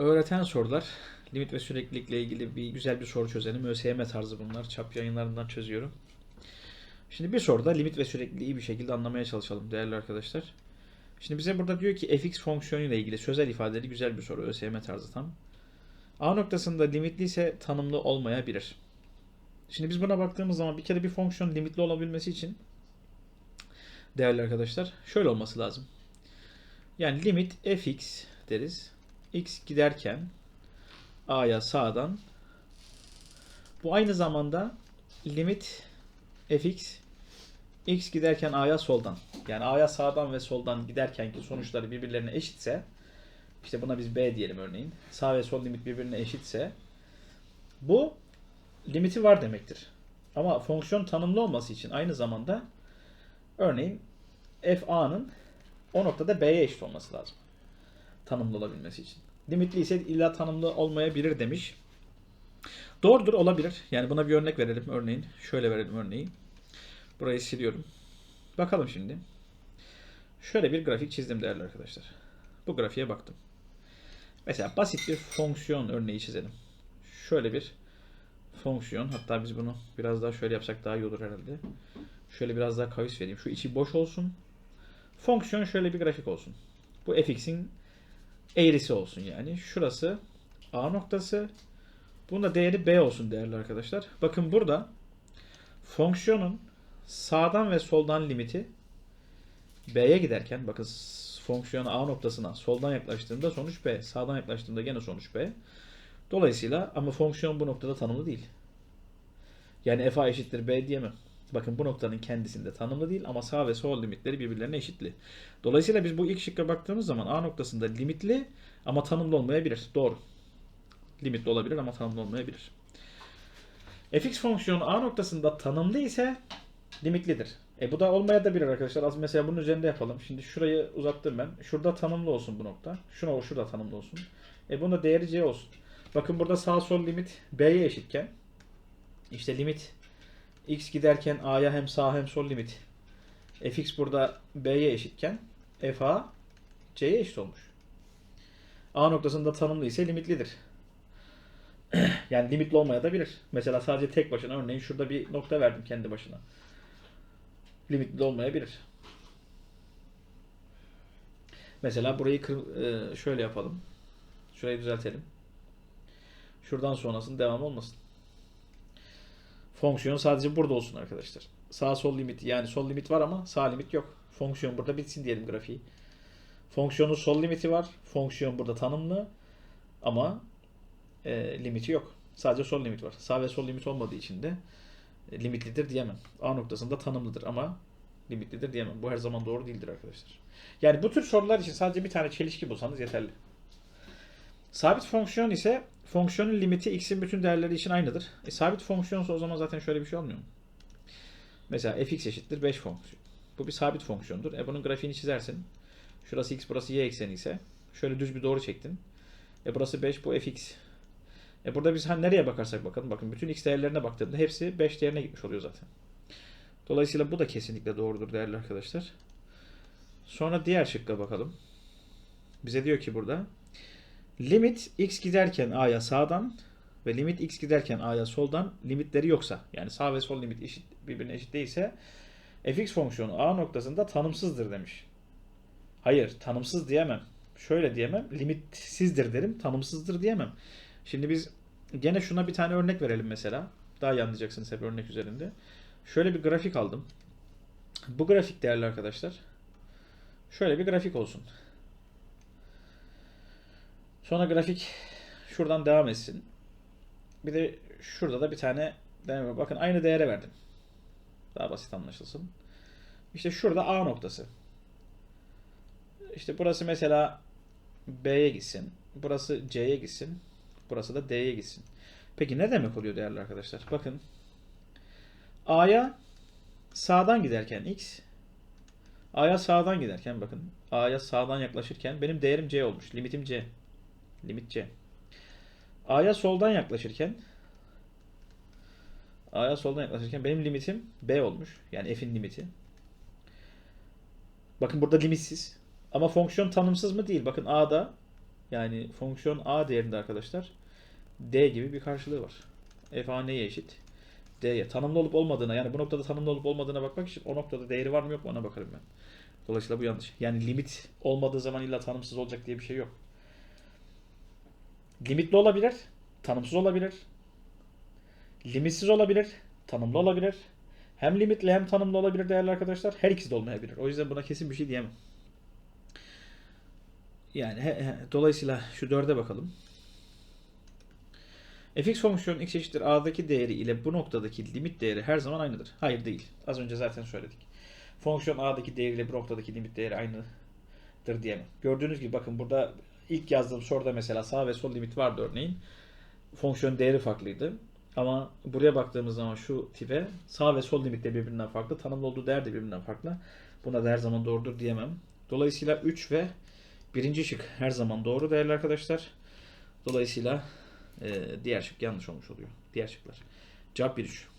öğreten sorular. Limit ve süreklilikle ilgili bir güzel bir soru çözelim. ÖSYM tarzı bunlar. Çap yayınlarından çözüyorum. Şimdi bir soruda limit ve sürekliliği bir şekilde anlamaya çalışalım değerli arkadaşlar. Şimdi bize burada diyor ki fx fonksiyonuyla ilgili sözel ifadeli güzel bir soru. ÖSYM tarzı tam. A noktasında limitli ise tanımlı olmayabilir. Şimdi biz buna baktığımız zaman bir kere bir fonksiyon limitli olabilmesi için değerli arkadaşlar şöyle olması lazım. Yani limit fx deriz. X giderken a'ya sağdan bu aynı zamanda limit fx x giderken a'ya soldan. Yani a'ya sağdan ve soldan giderken ki sonuçları birbirlerine eşitse işte buna biz b diyelim örneğin. Sağ ve sol limit birbirine eşitse bu limiti var demektir. Ama fonksiyon tanımlı olması için aynı zamanda örneğin f a'nın o noktada b'ye eşit olması lazım. Tanımlı olabilmesi için. Limitli ise illa tanımlı olmayabilir demiş. Doğrudur olabilir. Yani buna bir örnek verelim. Örneğin şöyle verelim örneği. Burayı siliyorum. Bakalım şimdi. Şöyle bir grafik çizdim değerli arkadaşlar. Bu grafiğe baktım. Mesela basit bir fonksiyon örneği çizelim. Şöyle bir fonksiyon. Hatta biz bunu biraz daha şöyle yapsak daha iyi olur herhalde. Şöyle biraz daha kavis vereyim. Şu içi boş olsun. Fonksiyon şöyle bir grafik olsun. Bu fx'in eğrisi olsun yani. Şurası a noktası. Bunun da değeri b olsun değerli arkadaşlar. Bakın burada fonksiyonun sağdan ve soldan limiti b'ye giderken bakın fonksiyon a noktasına soldan yaklaştığında sonuç b. Sağdan yaklaştığında gene sonuç b. Dolayısıyla ama fonksiyon bu noktada tanımlı değil. Yani f a eşittir b diyemem. Bakın bu noktanın kendisinde tanımlı değil ama sağ ve sol limitleri birbirlerine eşitli. Dolayısıyla biz bu ilk şıkka baktığımız zaman a noktasında limitli ama tanımlı olmayabilir. Doğru. Limitli olabilir ama tanımlı olmayabilir. fx fonksiyonu a noktasında tanımlı ise limitlidir. E bu da olmayabilir arkadaşlar. Az mesela bunun üzerinde yapalım. Şimdi şurayı uzattım ben. Şurada tanımlı olsun bu nokta. Şuna o şurada tanımlı olsun. E bunda değeri c olsun. Bakın burada sağ sol limit b'ye eşitken işte limit x giderken a'ya hem sağ hem sol limit fx burada b'ye eşitken f a c'ye eşit olmuş. A noktasında tanımlı ise limitlidir. yani limitli olmaya da bilir. Mesela sadece tek başına örneğin şurada bir nokta verdim kendi başına. Limitli olmayabilir. Mesela burayı e, şöyle yapalım. Şurayı düzeltelim. Şuradan sonrasının devam olmasın. Fonksiyon sadece burada olsun arkadaşlar. Sağ sol limit yani sol limit var ama sağ limit yok. Fonksiyon burada bitsin diyelim grafiği. Fonksiyonun sol limiti var. Fonksiyon burada tanımlı ama e, limiti yok. Sadece sol limit var. Sağ ve sol limit olmadığı için de e, limitlidir diyemem. A noktasında tanımlıdır ama limitlidir diyemem. Bu her zaman doğru değildir arkadaşlar. Yani bu tür sorular için sadece bir tane çelişki bulsanız yeterli. Sabit fonksiyon ise fonksiyonun limiti x'in bütün değerleri için aynıdır. E, sabit fonksiyonsa o zaman zaten şöyle bir şey olmuyor mu? Mesela fx eşittir 5 fonksiyon. Bu bir sabit fonksiyondur. E bunun grafiğini çizersin. Şurası x burası y ekseni ise şöyle düz bir doğru çektin. E burası 5 bu fx. E burada biz hani nereye bakarsak bakalım bakın bütün x değerlerine baktığımda hepsi 5 değerine gitmiş oluyor zaten. Dolayısıyla bu da kesinlikle doğrudur değerli arkadaşlar. Sonra diğer şıkka bakalım. Bize diyor ki burada limit x giderken a'ya sağdan ve limit x giderken a'ya soldan limitleri yoksa yani sağ ve sol limit eşit birbirine eşit değilse fx fonksiyonu a noktasında tanımsızdır demiş. Hayır tanımsız diyemem. Şöyle diyemem. Limitsizdir derim. Tanımsızdır diyemem. Şimdi biz gene şuna bir tane örnek verelim mesela. Daha iyi anlayacaksınız hep örnek üzerinde. Şöyle bir grafik aldım. Bu grafik değerli arkadaşlar. Şöyle bir grafik olsun. Sonra grafik şuradan devam etsin. Bir de şurada da bir tane deneme. Bakın aynı değere verdim. Daha basit anlaşılsın. İşte şurada A noktası. İşte burası mesela B'ye gitsin. Burası C'ye gitsin. Burası da D'ye gitsin. Peki ne demek oluyor değerli arkadaşlar? Bakın. A'ya sağdan giderken X A'ya sağdan giderken bakın. A'ya sağdan yaklaşırken benim değerim C olmuş. Limitim C. Limit C. A'ya soldan yaklaşırken A'ya soldan yaklaşırken benim limitim B olmuş. Yani F'in limiti. Bakın burada limitsiz. Ama fonksiyon tanımsız mı? Değil. Bakın A'da Yani fonksiyon a değerinde arkadaşlar d gibi bir karşılığı var. f a neye eşit? d'ye. Tanımlı olup olmadığına yani bu noktada tanımlı olup olmadığına bakmak için o noktada değeri var mı yok mu ona bakarım ben. Dolayısıyla bu yanlış. Yani limit olmadığı zaman illa tanımsız olacak diye bir şey yok. Limitli olabilir, tanımsız olabilir. Limitsiz olabilir, tanımlı olabilir. Hem limitli hem tanımlı olabilir değerli arkadaşlar. Her ikisi de olmayabilir. O yüzden buna kesin bir şey diyemem. Yani he- he- dolayısıyla şu dörde bakalım. fx fonksiyonu x eşittir a'daki değeri ile bu noktadaki limit değeri her zaman aynıdır. Hayır değil. Az önce zaten söyledik. Fonksiyon a'daki değeri ile bu noktadaki limit değeri aynıdır diyemem. Gördüğünüz gibi bakın burada ilk yazdığım soruda mesela sağ ve sol limit vardı örneğin. Fonksiyon değeri farklıydı. Ama buraya baktığımız zaman şu tipe sağ ve sol limit de birbirinden farklı. Tanımlı olduğu değer de birbirinden farklı. Buna da her zaman doğrudur diyemem. Dolayısıyla 3 ve birinci şık her zaman doğru değerli arkadaşlar. Dolayısıyla e, diğer şık yanlış olmuş oluyor. Diğer şıklar. Cevap 1-3.